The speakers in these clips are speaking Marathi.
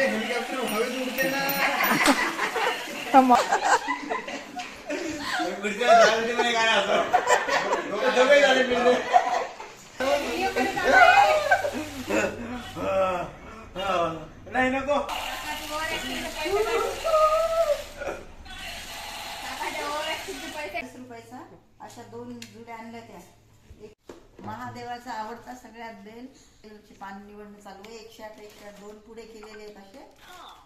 अबे हेलिकॉप्टर हवेत उडते ना. नाही नको. रुपयाचा अशा दोन जुड्या आणल्या त्या. महादेवाचा आवडता सगळ्यात बेल बेलची पान निवडणं चालू आहे. एकशे आठ एकशे आठ दोन पुढे केलेले आहेत असे.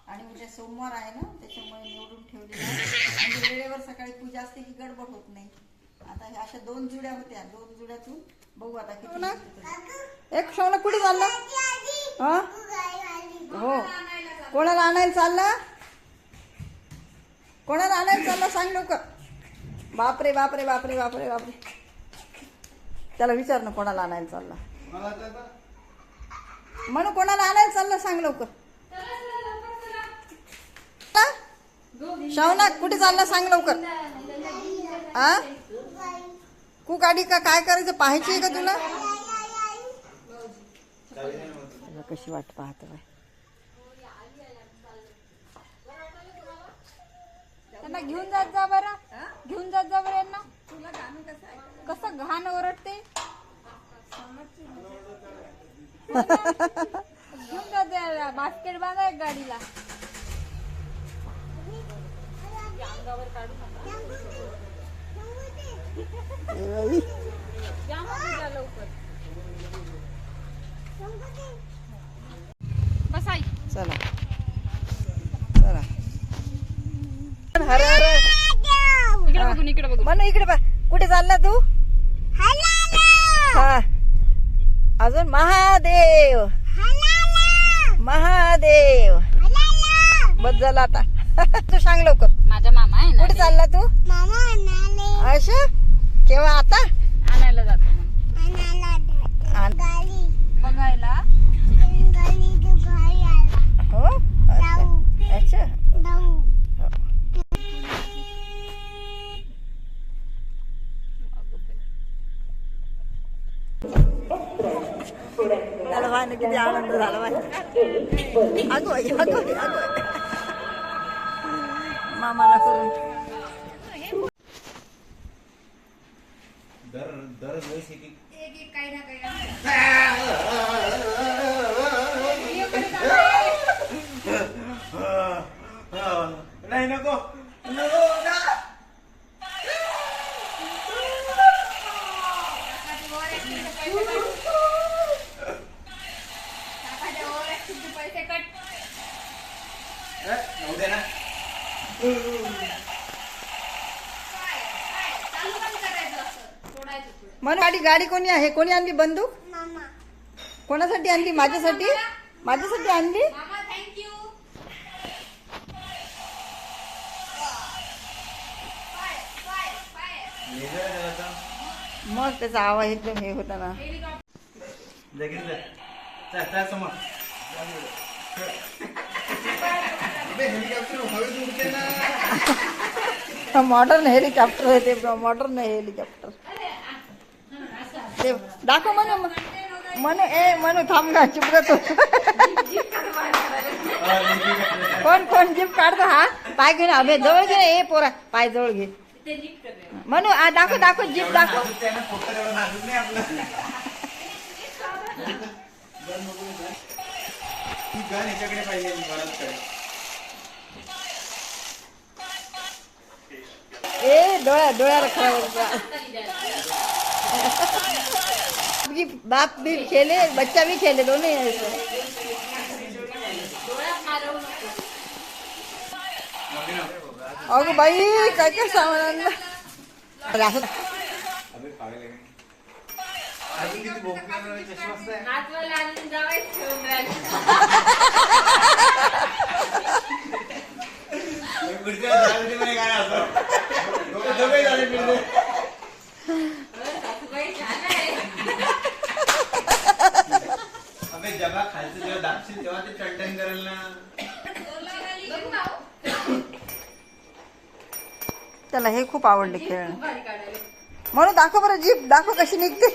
आणि उद्या सोमवार आहे ना त्याच्यामुळे निवडून ठेवलेले आहे म्हणजे वेळेवर सकाळी पूजा असते की गडबड होत नाही. आता ह्या अशा दोन जुड्या होत्या. दोन जुड्यातून बघू आता किती एक शवला कुठे चालला? हा? हो. कोणाला आणायला चालला? कोणाला आणायला चालला? सांग लवकर. बापरे बापरे बापरे बापरे बापरे. त्याला विचार ना कोणाला आणायला चालला. मला तर म्हणू कोणाला आणायला चालला सांग लवकर? शावना कुठे चालला सांग लवकर. आ कू गाडी का काय करायचं? पाहायची आहे का तुला? तुला कशी वाट पाहत बाय त्यांना घेऊन जात जा बरं. घेऊन जात जा बरं यांना. घाण ओरडते? घेऊन जा बास्केट बांधा एक गाडीला. या मग उद्या लवकर बसाई चला. चला. हरे हरे. इकडे बघून इकडे बघून. म्हणू इकडे बा कुठे चालला तू? हा. अजून महादेव. महादेव. बस झाला आता. तू सांग लवकर. माझा मामा आहे ना कुठे चालला तू? अशा? केव्हा? आता? आणायला जातो. पाहिलं किती आनंद झाला माहिती अगो अगो अगो. मामाला करून. दर दर वेळेस एक एक नाही नको ना. ए, जाऊ दे ना म्हणून गाडी गाडी कोणी आहे? कोणी आणली बंदूक? कोणासाठी आणली? माझ्यासाठी? माझ्यासाठी आणली. मग त्याचा आवाज एकदम हे होता ना. मॉडर्न हेलिकॉप्टर आहे ते मॉडर्न हेलिकॉप्टर. ते दाखव म्हणू म्हणू ए म्हणू थांब ना चिपकतो कोण कोण जीप काढतो हा? पाय घेऊन अभे जवळ घे ए पोरा पाय जवळ घे. म्हणू आ, दाखव दाखव जीप दाखव. ए डोळ्या डोळ्याला रखा बाप भी खेले बच्चा भी खेले दोनों ही ऐसे। अगं बाई काय काय सामान आणलं? अजून दाबशील तेव्हा ते टनटन करेल ना. त्याला हे खूप आवडले खेळणं. म्हणून दाखव बरं जीप दाखव कशी निघते.